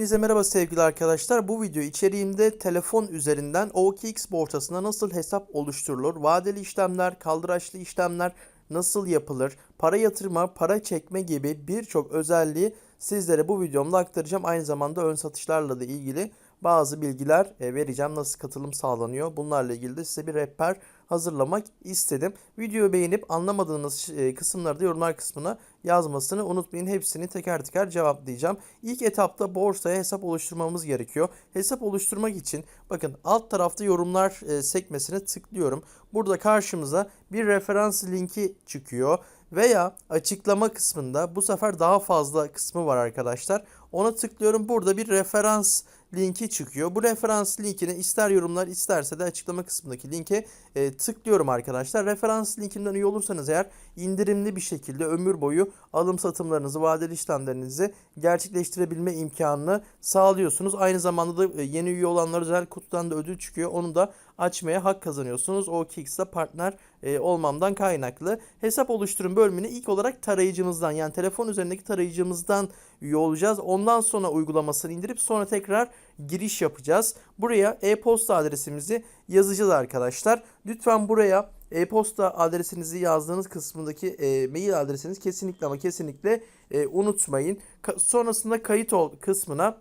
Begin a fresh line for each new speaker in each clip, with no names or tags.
Hepinize merhaba sevgili arkadaşlar. Bu video içeriğinde telefon üzerinden OKX borsasına nasıl hesap oluşturulur, vadeli işlemler, kaldıraçlı işlemler nasıl yapılır, para yatırma, para çekme gibi birçok özelliği sizlere bu videomda aktaracağım. Aynı zamanda ön satışlarla da ilgili bazı bilgiler e, vereceğim. Nasıl katılım sağlanıyor? Bunlarla ilgili de size bir rehber hazırlamak istedim. Videoyu beğenip anlamadığınız e, kısımları da yorumlar kısmına yazmasını unutmayın. Hepsini teker teker cevaplayacağım. İlk etapta borsaya hesap oluşturmamız gerekiyor. Hesap oluşturmak için bakın alt tarafta yorumlar e, sekmesine tıklıyorum. Burada karşımıza bir referans linki çıkıyor. Veya açıklama kısmında bu sefer daha fazla kısmı var arkadaşlar. Ona tıklıyorum. Burada bir referans linki çıkıyor. Bu referans linkini ister yorumlar isterse de açıklama kısmındaki linke e, tıklıyorum arkadaşlar. Referans linkinden üye olursanız eğer indirimli bir şekilde ömür boyu alım satımlarınızı, vadeli işlemlerinizi gerçekleştirebilme imkanını sağlıyorsunuz. Aynı zamanda da e, yeni üye olanlar özel kutudan da ödül çıkıyor. Onu da açmaya hak kazanıyorsunuz. O Kicks'te partner e, olmamdan kaynaklı. Hesap oluşturun bölümünü ilk olarak tarayıcımızdan yani telefon üzerindeki tarayıcımızdan üye olacağız. Ondan sonra uygulamasını indirip sonra tekrar giriş yapacağız. Buraya e-posta adresimizi yazacağız arkadaşlar. Lütfen buraya e-posta adresinizi yazdığınız kısmındaki e, mail adresiniz kesinlikle ama kesinlikle e, unutmayın. Ka- sonrasında kayıt ol kısmına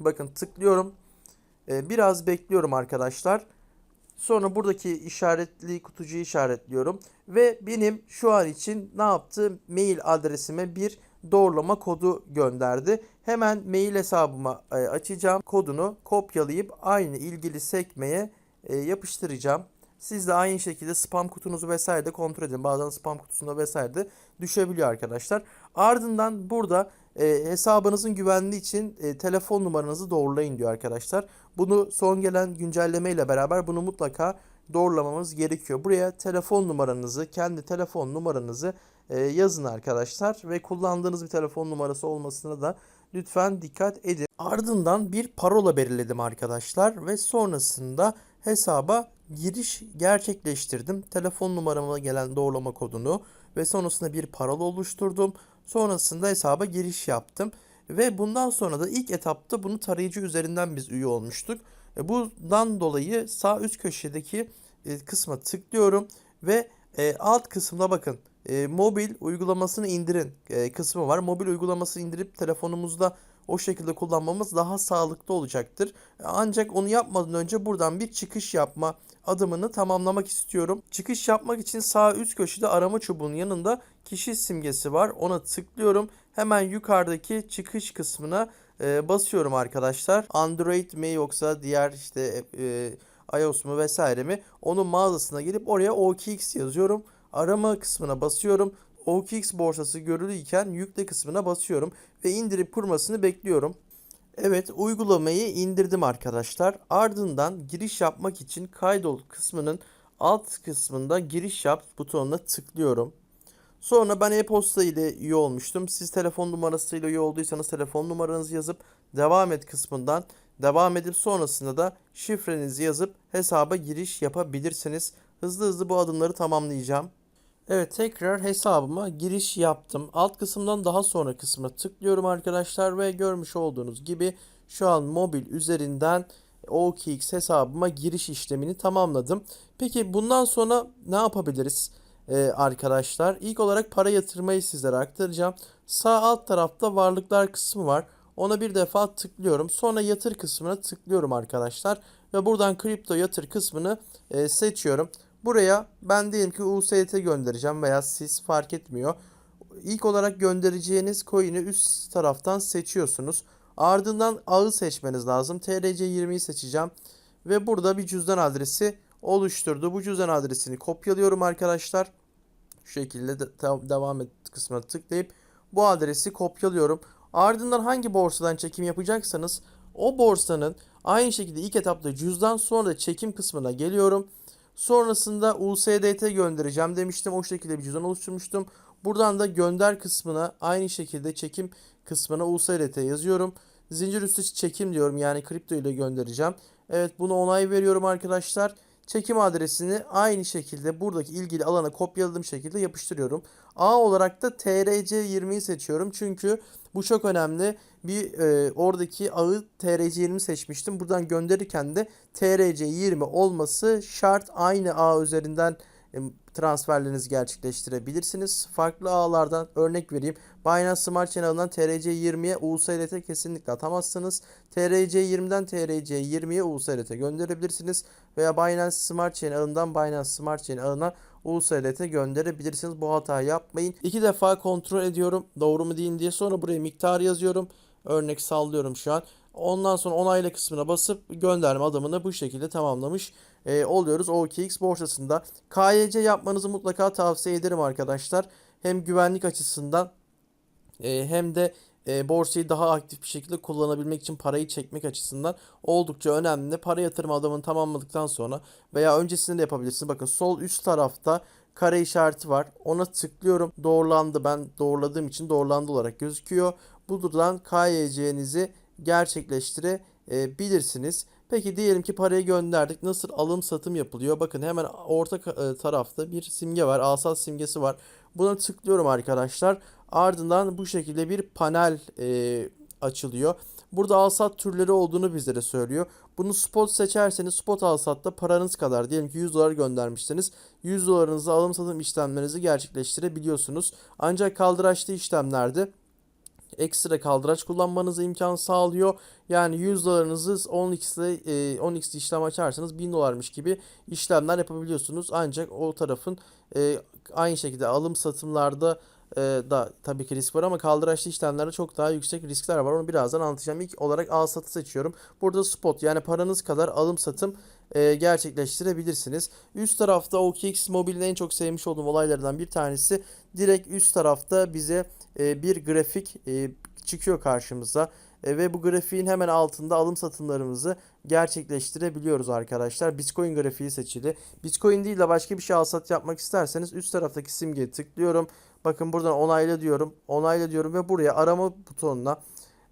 bakın tıklıyorum. E, biraz bekliyorum arkadaşlar. Sonra buradaki işaretli kutucuğu işaretliyorum. Ve benim şu an için ne yaptı? Mail adresime bir doğrulama kodu gönderdi. Hemen mail hesabıma e, açacağım. Kodunu kopyalayıp aynı ilgili sekmeye e, yapıştıracağım. Siz de aynı şekilde spam kutunuzu vesaire de kontrol edin. Bazen spam kutusunda vesaire de düşebiliyor arkadaşlar. Ardından burada e, hesabınızın güvenliği için e, telefon numaranızı doğrulayın diyor arkadaşlar. Bunu son gelen güncelleme ile beraber bunu mutlaka doğrulamamız gerekiyor. Buraya telefon numaranızı, kendi telefon numaranızı e, yazın arkadaşlar ve kullandığınız bir telefon numarası olmasına da lütfen dikkat edin. Ardından bir parola belirledim arkadaşlar ve sonrasında hesaba giriş gerçekleştirdim. Telefon numarama gelen doğrulama kodunu ve sonrasında bir parola oluşturdum. Sonrasında hesaba giriş yaptım. Ve bundan sonra da ilk etapta bunu tarayıcı üzerinden biz üye olmuştuk. E, bundan dolayı sağ üst köşedeki e, kısma tıklıyorum ve e, alt kısımda bakın e, mobil uygulamasını indirin e, kısmı var. Mobil uygulamasını indirip telefonumuzda o şekilde kullanmamız daha sağlıklı olacaktır. Ancak onu yapmadan önce buradan bir çıkış yapma adımını tamamlamak istiyorum. Çıkış yapmak için sağ üst köşede arama çubuğunun yanında kişi simgesi var. Ona tıklıyorum. Hemen yukarıdaki çıkış kısmına e, basıyorum arkadaşlar. Android mi yoksa diğer işte e, iOS mu vesaire mi? Onun mağazasına gelip oraya OKX yazıyorum. Arama kısmına basıyorum. OKX borsası görülüyken yükle kısmına basıyorum ve indirip kurmasını bekliyorum. Evet uygulamayı indirdim arkadaşlar. Ardından giriş yapmak için kaydol kısmının alt kısmında giriş yap butonuna tıklıyorum. Sonra ben e-posta ile üye olmuştum. Siz telefon numarasıyla üye olduysanız telefon numaranızı yazıp devam et kısmından devam edip sonrasında da şifrenizi yazıp hesaba giriş yapabilirsiniz. Hızlı hızlı bu adımları tamamlayacağım. Evet tekrar hesabıma giriş yaptım. Alt kısımdan daha sonra kısma tıklıyorum arkadaşlar ve görmüş olduğunuz gibi şu an mobil üzerinden OKX hesabıma giriş işlemini tamamladım. Peki bundan sonra ne yapabiliriz ee, arkadaşlar? İlk olarak para yatırmayı sizlere aktaracağım. Sağ alt tarafta varlıklar kısmı var. Ona bir defa tıklıyorum. Sonra yatır kısmına tıklıyorum arkadaşlar. Ve buradan kripto yatır kısmını e, seçiyorum. Buraya ben diyelim ki USDT göndereceğim veya siz fark etmiyor. İlk olarak göndereceğiniz coin'i üst taraftan seçiyorsunuz. Ardından ağı seçmeniz lazım. TRC20'yi seçeceğim. Ve burada bir cüzdan adresi oluşturdu. Bu cüzdan adresini kopyalıyorum arkadaşlar. Şu şekilde de, devam et kısmına tıklayıp bu adresi kopyalıyorum. Ardından hangi borsadan çekim yapacaksanız o borsanın aynı şekilde ilk etapta cüzdan sonra çekim kısmına geliyorum. Sonrasında USDT göndereceğim demiştim. O şekilde bir cüzdan oluşturmuştum. Buradan da gönder kısmına aynı şekilde çekim kısmına USDT yazıyorum. Zincir üstü çekim diyorum yani kripto ile göndereceğim. Evet bunu onay veriyorum arkadaşlar. Çekim adresini aynı şekilde buradaki ilgili alana kopyaladığım şekilde yapıştırıyorum. A olarak da TRC20'yi seçiyorum. Çünkü bu çok önemli. bir e, oradaki ağı TRC20 seçmiştim. Buradan gönderirken de TRC20 olması şart. Aynı ağ üzerinden e, transferlerinizi gerçekleştirebilirsiniz. Farklı ağlardan örnek vereyim. Binance Smart Chain ağından TRC20'ye USDT kesinlikle atamazsınız. TRC20'den TRC20'ye USDT gönderebilirsiniz. Veya Binance Smart Chain ağından Binance Smart Chain ağına USDT gönderebilirsiniz. Bu hatayı yapmayın. İki defa kontrol ediyorum. Doğru mu değil diye. Sonra buraya miktar yazıyorum. Örnek sallıyorum şu an. Ondan sonra onayla kısmına basıp gönderme adımını bu şekilde tamamlamış e, oluyoruz OKX borsasında. KYC yapmanızı mutlaka tavsiye ederim arkadaşlar. Hem güvenlik açısından e, hem de e, borsayı daha aktif bir şekilde kullanabilmek için parayı çekmek açısından oldukça önemli. Para yatırım adımını tamamladıktan sonra veya öncesinde de yapabilirsiniz. Bakın sol üst tarafta kare işareti var. Ona tıklıyorum. Doğrulandı. Ben doğruladığım için doğrulandı olarak gözüküyor. Buradan KYC'nizi gerçekleştirebilirsiniz. Peki diyelim ki parayı gönderdik. Nasıl alım satım yapılıyor? Bakın hemen orta e, tarafta bir simge var. Asal simgesi var. Buna tıklıyorum arkadaşlar. Ardından bu şekilde bir panel e, açılıyor. Burada alsat türleri olduğunu bizlere söylüyor. Bunu spot seçerseniz spot alsatta paranız kadar diyelim ki 100 dolar göndermişseniz 100 dolarınızı alım satım işlemlerinizi gerçekleştirebiliyorsunuz. Ancak kaldıraçlı işlemlerde ekstra kaldıraç kullanmanıza imkan sağlıyor. Yani 100 dolarınızı 10x ile e, 10x işlem açarsanız 1000 dolarmış gibi işlemler yapabiliyorsunuz. Ancak o tarafın e, aynı şekilde alım satımlarda e, da tabii ki risk var ama kaldıraçlı işlemlerde çok daha yüksek riskler var. Onu birazdan anlatacağım. İlk olarak al satı seçiyorum. Burada spot yani paranız kadar alım satım e, gerçekleştirebilirsiniz. Üst tarafta OKX mobilin en çok sevmiş olduğum olaylardan bir tanesi direkt üst tarafta bize e, bir grafik e, çıkıyor karşımıza. E, ve bu grafiğin hemen altında alım satımlarımızı gerçekleştirebiliyoruz arkadaşlar. Bitcoin grafiği seçili. Bitcoin değil de başka bir şey alsat yapmak isterseniz üst taraftaki simgeye tıklıyorum. Bakın buradan onayla diyorum. Onayla diyorum ve buraya arama butonuna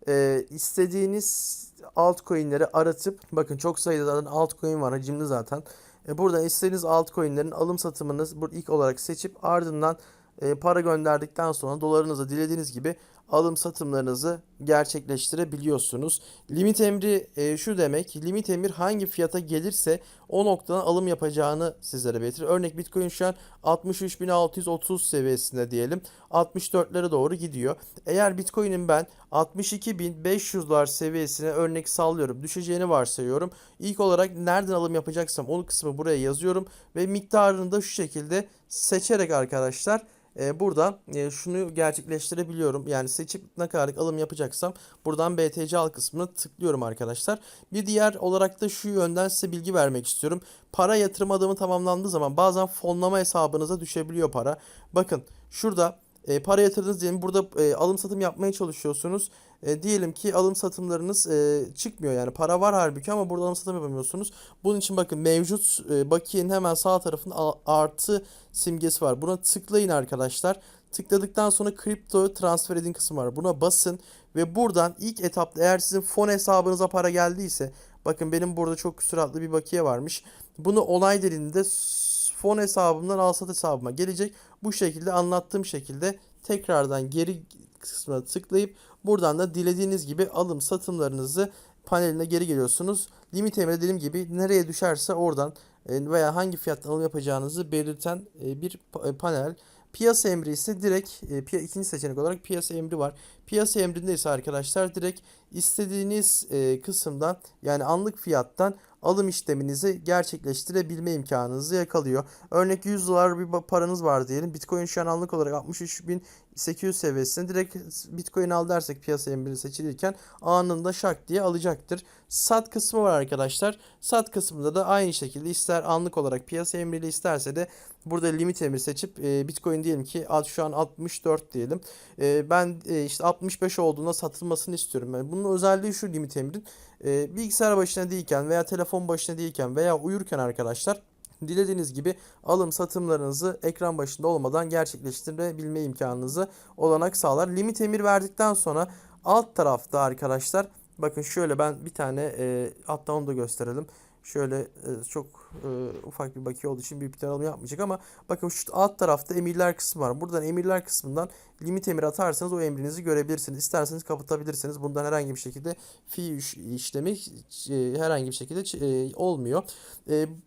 e, istediğiniz altcoin'leri aratıp bakın çok sayıda zaten altcoin var hacimli zaten. E, buradan istediğiniz altcoin'lerin alım satımınız burada ilk olarak seçip ardından e, para gönderdikten sonra dolarınızı dilediğiniz gibi alım satımlarınızı gerçekleştirebiliyorsunuz. Limit emri e, şu demek. Limit emir hangi fiyata gelirse o noktadan alım yapacağını sizlere belirtir. Örnek Bitcoin şu an 63.630 seviyesinde diyelim. 64'lere doğru gidiyor. Eğer Bitcoin'in ben 62.500 dolar seviyesine örnek sallıyorum. Düşeceğini varsayıyorum. İlk olarak nereden alım yapacaksam onu kısmı buraya yazıyorum ve miktarını da şu şekilde seçerek arkadaşlar e, buradan e, şunu gerçekleştirebiliyorum. Yani seçip ne kadarlık alım yapacaksam buradan BTC al kısmına tıklıyorum arkadaşlar. Bir diğer olarak da şu yönden size bilgi vermek istiyorum. Para yatırım adımı tamamlandığı zaman bazen fonlama hesabınıza düşebiliyor para. Bakın şurada e, para yatırdınız diyelim burada e, alım satım yapmaya çalışıyorsunuz. E, diyelim ki alım satımlarınız e, çıkmıyor yani para var halbuki ama burada alım satım yapamıyorsunuz. Bunun için bakın mevcut e, bakiyenin hemen sağ tarafında artı simgesi var. Buna tıklayın arkadaşlar. Tıkladıktan sonra kripto transfer edin kısmı var. Buna basın ve buradan ilk etapta eğer sizin fon hesabınıza para geldiyse bakın benim burada çok süratli bir bakiye varmış. Bunu onay dediğinde s- fon hesabımdan al sat hesabıma gelecek. Bu şekilde anlattığım şekilde tekrardan geri kısmına tıklayıp buradan da dilediğiniz gibi alım satımlarınızı paneline geri geliyorsunuz. Limit emri dediğim gibi nereye düşerse oradan e, veya hangi fiyattan alım yapacağınızı belirten e, bir e, panel. Piyasa emri ise direkt ikinci seçenek olarak piyasa emri var. Piyasa emrinde ise arkadaşlar direkt istediğiniz e, kısımdan yani anlık fiyattan alım işleminizi gerçekleştirebilme imkanınızı yakalıyor. Örnek 100 dolar bir paranız var diyelim. Bitcoin şu an anlık olarak 63.800 seviyesinde direkt Bitcoin al dersek piyasa emri seçilirken anında şak diye alacaktır. Sat kısmı var arkadaşlar. Sat kısmında da aynı şekilde ister anlık olarak piyasa emriyle isterse de burada limit emri seçip e, Bitcoin diyelim ki şu an 64 diyelim. E, ben e, işte 65 olduğunda satılmasını istiyorum. Yani bunun özelliği şu limit emrin. E, bilgisayar başına değilken veya telefon başına değilken veya uyurken arkadaşlar dilediğiniz gibi alım satımlarınızı ekran başında olmadan gerçekleştirebilme imkanınızı olanak sağlar. Limit emir verdikten sonra alt tarafta arkadaşlar bakın şöyle ben bir tane e, hatta onu da gösterelim. Şöyle e, çok e, ufak bir bakiye olduğu için büyük bir tarama yapmayacak ama bakın şu alt tarafta emirler kısmı var. Buradan emirler kısmından limit emir atarsanız o emrinizi görebilirsiniz. İsterseniz kapatabilirsiniz. Bundan herhangi bir şekilde fi iş- işlemi e, herhangi bir şekilde olmuyor.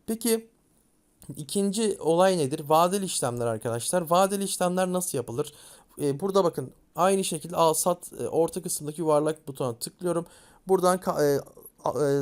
Peki İkinci olay nedir? Vadeli işlemler arkadaşlar. Vadeli işlemler nasıl yapılır? Burada bakın aynı şekilde al sat orta kısımdaki yuvarlak butona tıklıyorum. Buradan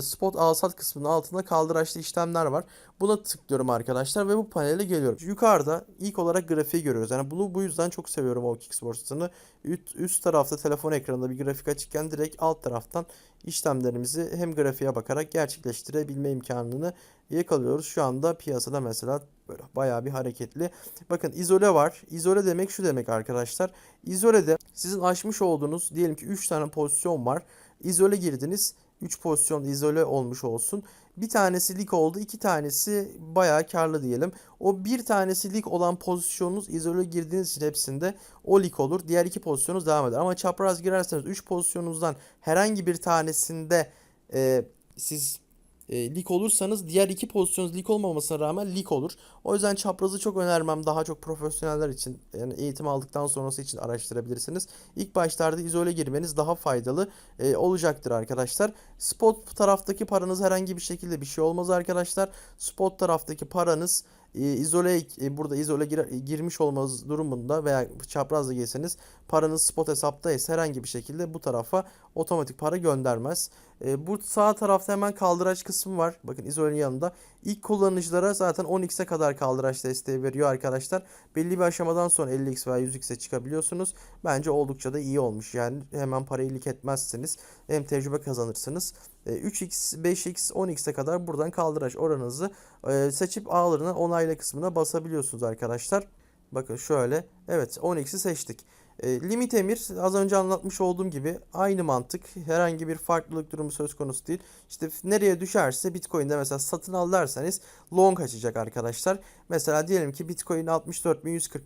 spot al sat kısmının altında kaldıraçlı işlemler var. Buna tıklıyorum arkadaşlar ve bu panele geliyorum. Yukarıda ilk olarak grafiği görüyoruz. Yani bunu bu yüzden çok seviyorum OKX borsasını. Üst, üst tarafta telefon ekranında bir grafik açıkken direkt alt taraftan işlemlerimizi hem grafiğe bakarak gerçekleştirebilme imkanını yakalıyoruz. Şu anda piyasada mesela böyle bayağı bir hareketli. Bakın izole var. İzole demek şu demek arkadaşlar. İzolede sizin açmış olduğunuz diyelim ki 3 tane pozisyon var. İzole girdiniz. 3 pozisyon izole olmuş olsun. Bir tanesi lik oldu, iki tanesi bayağı karlı diyelim. O bir tanesi lik olan pozisyonunuz izole girdiğiniz için hepsinde o lik olur. Diğer iki pozisyonunuz devam eder. Ama çapraz girerseniz 3 pozisyonunuzdan herhangi bir tanesinde e, siz e, lig olursanız diğer iki pozisyonunuz lig olmamasına rağmen lig olur. O yüzden çaprazı çok önermem. Daha çok profesyoneller için yani eğitim aldıktan sonrası için araştırabilirsiniz. İlk başlarda izole girmeniz daha faydalı e, olacaktır arkadaşlar. Spot taraftaki paranız herhangi bir şekilde bir şey olmaz arkadaşlar. Spot taraftaki paranız e, izole e, burada izole gir- girmiş olmanız durumunda veya çaprazla girseniz paranız spot hesapta ise herhangi bir şekilde bu tarafa otomatik para göndermez. E, bu sağ tarafta hemen kaldıraç kısmı var. Bakın izolenin yanında. İlk kullanıcılara zaten 10x'e kadar kaldıraç desteği veriyor arkadaşlar. Belli bir aşamadan sonra 50x veya 100x'e çıkabiliyorsunuz. Bence oldukça da iyi olmuş. Yani hemen parayı lik etmezsiniz. Hem tecrübe kazanırsınız. E, 3x, 5x, 10x'e kadar buradan kaldıraç oranınızı e, seçip ağlarına onayla kısmına basabiliyorsunuz arkadaşlar. Bakın şöyle. Evet 10x'i seçtik. E, limit emir az önce anlatmış olduğum gibi aynı mantık. Herhangi bir farklılık durumu söz konusu değil. İşte nereye düşerse Bitcoin'de mesela satın al derseniz long açacak arkadaşlar. Mesela diyelim ki Bitcoin 64.140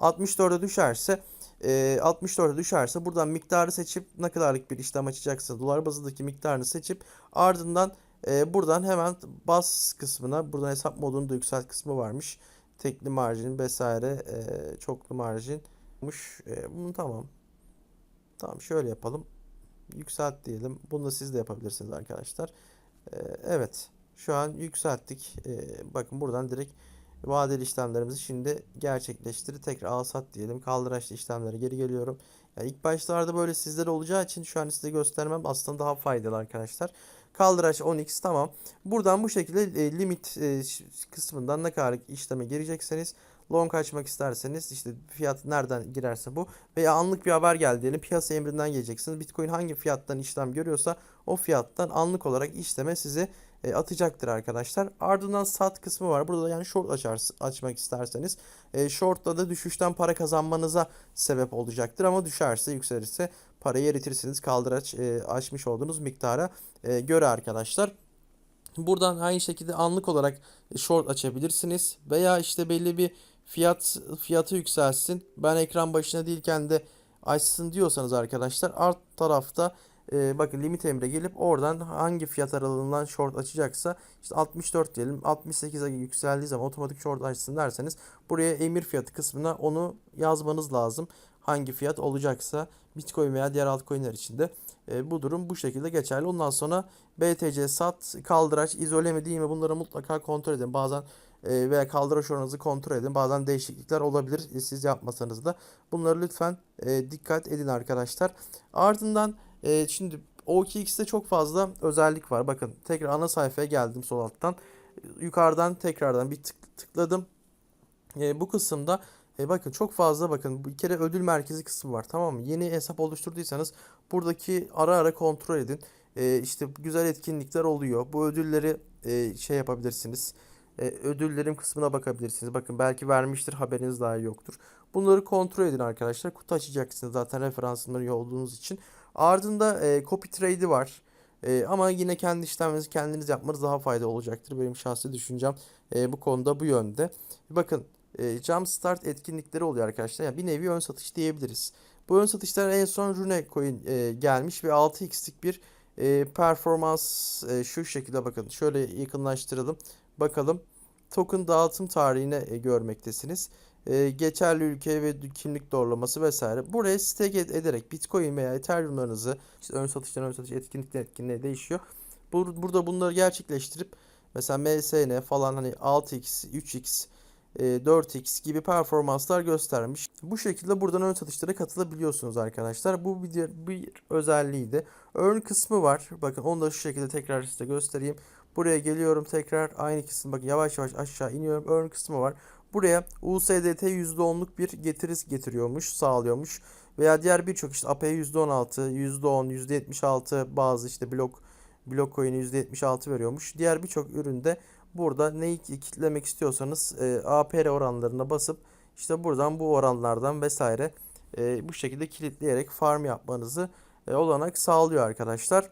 64'e düşerse e, 64'e düşerse buradan miktarı seçip ne kadarlık bir işlem açacaksa dolar bazındaki miktarını seçip ardından e, buradan hemen bas kısmına buradan hesap modunu da yükselt kısmı varmış. Tekli marjin vesaire e, çoklu marjin olmuş. E, bunu tamam. Tamam şöyle yapalım. Yükselt diyelim. Bunu da siz de yapabilirsiniz arkadaşlar. E, evet. Şu an yükselttik. E, bakın buradan direkt vadeli işlemlerimizi şimdi gerçekleştirip tekrar al sat diyelim. Kaldıraçlı işlemlere geri geliyorum. Yani ilk başlarda böyle sizlere olacağı için şu an size göstermem aslında daha faydalı arkadaşlar. Kaldıraç 10x tamam. Buradan bu şekilde e, limit e, kısmından ne kadar işleme girecekseniz long açmak isterseniz işte fiyat nereden girerse bu veya anlık bir haber geldi diyelim piyasa emrinden geleceksiniz. Bitcoin hangi fiyattan işlem görüyorsa o fiyattan anlık olarak işleme sizi e, atacaktır arkadaşlar. Ardından sat kısmı var. Burada da yani short açar, açmak isterseniz e, shortla da düşüşten para kazanmanıza sebep olacaktır ama düşerse yükselirse parayı eritirsiniz kaldıraç e, açmış olduğunuz miktara e, göre arkadaşlar. Buradan aynı şekilde anlık olarak short açabilirsiniz veya işte belli bir fiyat fiyatı yükselsin. Ben ekran başına değilken de açsın diyorsanız arkadaşlar alt tarafta e, bakın limit emre gelip oradan hangi fiyat aralığından short açacaksa işte 64 diyelim 68'e yükseldiği zaman otomatik short açsın derseniz buraya emir fiyatı kısmına onu yazmanız lazım. Hangi fiyat olacaksa Bitcoin veya diğer altcoin'ler için de e, bu durum bu şekilde geçerli. Ondan sonra BTC sat, kaldıraç, izole mi değil mi bunları mutlaka kontrol edin. Bazen e, veya kaldıraç oranınızı kontrol edin. Bazen değişiklikler olabilir e, siz yapmasanız da. Bunları lütfen e, dikkat edin arkadaşlar. Ardından e, şimdi OKX'te çok fazla özellik var. Bakın tekrar ana sayfaya geldim sol alttan. Yukarıdan tekrardan bir tık, tıkladım. E, bu kısımda e, bakın çok fazla bakın bir kere ödül merkezi kısmı var tamam mı? Yeni hesap oluşturduysanız buradaki ara ara kontrol edin. E, işte güzel etkinlikler oluyor. Bu ödülleri e, şey yapabilirsiniz. E, ödüllerim kısmına bakabilirsiniz. Bakın belki vermiştir haberiniz daha yoktur. Bunları kontrol edin arkadaşlar. Kutu açacaksınız zaten referansları olduğunuz için. Ardında e, copy trade'i var. E, ama yine kendi işlemlerinizi kendiniz yapmanız daha faydalı olacaktır. Benim şahsi düşüncem e, bu konuda bu yönde. Bakın e, Jumpstart etkinlikleri oluyor arkadaşlar. Yani bir nevi ön satış diyebiliriz. Bu ön satışlar en son Rune Coin e, gelmiş ve 6x'lik bir E, performans e, şu şekilde bakın. Şöyle yakınlaştıralım. Bakalım. Token dağıtım tarihine e, görmektesiniz. E, geçerli ülke ve kimlik doğrulaması vesaire. Buraya stake ed- ederek Bitcoin veya Ethereum'larınızı işte ön satıştan ön satış etkinlikten etkinliğe değişiyor. Bur- burada bunları gerçekleştirip mesela MSN falan hani 6x, 3x, e, 4x gibi performanslar göstermiş. Bu şekilde buradan ön satışlara katılabiliyorsunuz arkadaşlar. Bu bir, bir özelliğiydi. Earn kısmı var. Bakın onu da şu şekilde tekrar size göstereyim. Buraya geliyorum tekrar aynı kısım. Bakın yavaş yavaş aşağı iniyorum. Earn kısmı var. Buraya USDT %10'luk bir getiriz getiriyormuş, sağlıyormuş. Veya diğer birçok işte AP'ye %16, %10, %76 bazı işte blok blok coin'e %76 veriyormuş. Diğer birçok üründe burada neyi kitlemek istiyorsanız e, APR oranlarına basıp işte buradan bu oranlardan vesaire e, bu şekilde kilitleyerek farm yapmanızı e, olanak sağlıyor arkadaşlar.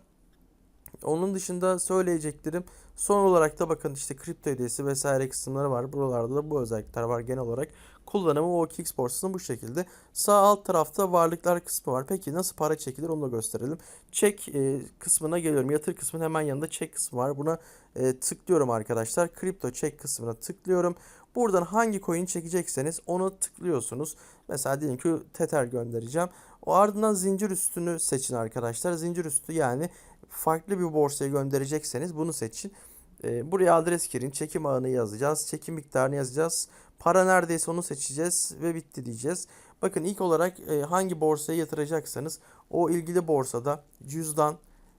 Onun dışında söyleyeceklerim son olarak da bakın işte kripto hediyesi vesaire kısımları var. Buralarda da bu özellikler var genel olarak. Kullanımı OKX borsasının bu şekilde. Sağ alt tarafta varlıklar kısmı var. Peki nasıl para çekilir onu da gösterelim. Çek e, kısmına geliyorum. Yatır kısmının hemen yanında çek kısmı var. Buna e, tıklıyorum arkadaşlar. Kripto çek kısmına tıklıyorum. Buradan hangi coin çekecekseniz onu tıklıyorsunuz. Mesela diyelim ki Tether göndereceğim. O ardından zincir üstünü seçin arkadaşlar. Zincir üstü yani farklı bir borsaya gönderecekseniz bunu seçin. E, buraya adres girin. Çekim ağını yazacağız. Çekim miktarını yazacağız. Para neredeyse onu seçeceğiz ve bitti diyeceğiz. Bakın ilk olarak e, hangi borsaya yatıracaksanız o ilgili borsada cüzdan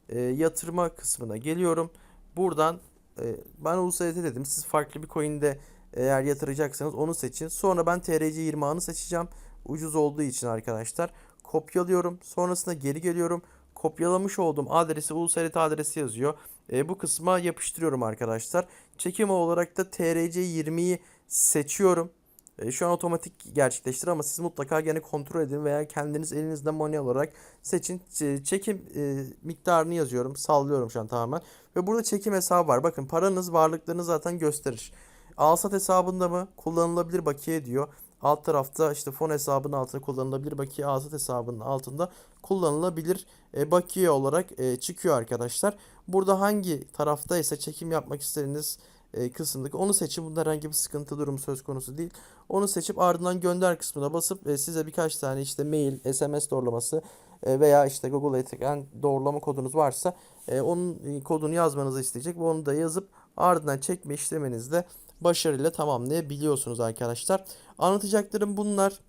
e, yatırma kısmına geliyorum. Buradan e, ben USDT dedim. Siz farklı bir coin'de eğer yatıracaksanız onu seçin. Sonra ben TRC20 ağını seçeceğim. Ucuz olduğu için arkadaşlar. Kopyalıyorum. Sonrasında geri geliyorum. Kopyalamış olduğum adresi USDT adresi yazıyor. E, bu kısma yapıştırıyorum arkadaşlar. Çekim olarak da TRC20'yi seçiyorum. E, şu an otomatik gerçekleştir ama siz mutlaka gene kontrol edin veya kendiniz elinizde manuel olarak seçin. Ç- Çekim e, miktarını yazıyorum. Sallıyorum şu an tamamen. Ve burada çekim hesabı var. Bakın paranız varlıklarını zaten gösterir. Alsat hesabında mı kullanılabilir bakiye diyor. Alt tarafta işte fon hesabının altında kullanılabilir bakiye, alsat hesabının altında kullanılabilir e, bakiye olarak e, çıkıyor arkadaşlar. Burada hangi taraftaysa çekim yapmak istediğiniz e, kısımdaki onu seçin. Bunda herhangi bir sıkıntı durumu söz konusu değil. Onu seçip ardından gönder kısmına basıp e, size birkaç tane işte mail, SMS doğrulaması veya işte Google Ethical doğrulama kodunuz varsa e, onun e, kodunu yazmanızı isteyecek onu da yazıp ardından çekme işleminizde başarıyla tamamlayabiliyorsunuz arkadaşlar. Anlatacaklarım bunlar.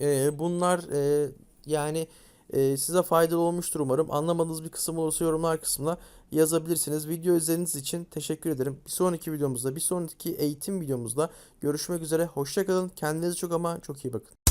E, bunlar e, yani e, size faydalı olmuştur umarım. Anlamadığınız bir kısım olursa yorumlar kısmına yazabilirsiniz. Video izlediğiniz için teşekkür ederim. Bir sonraki videomuzda, bir sonraki eğitim videomuzda görüşmek üzere. Hoşçakalın. Kendinize çok ama çok iyi bakın.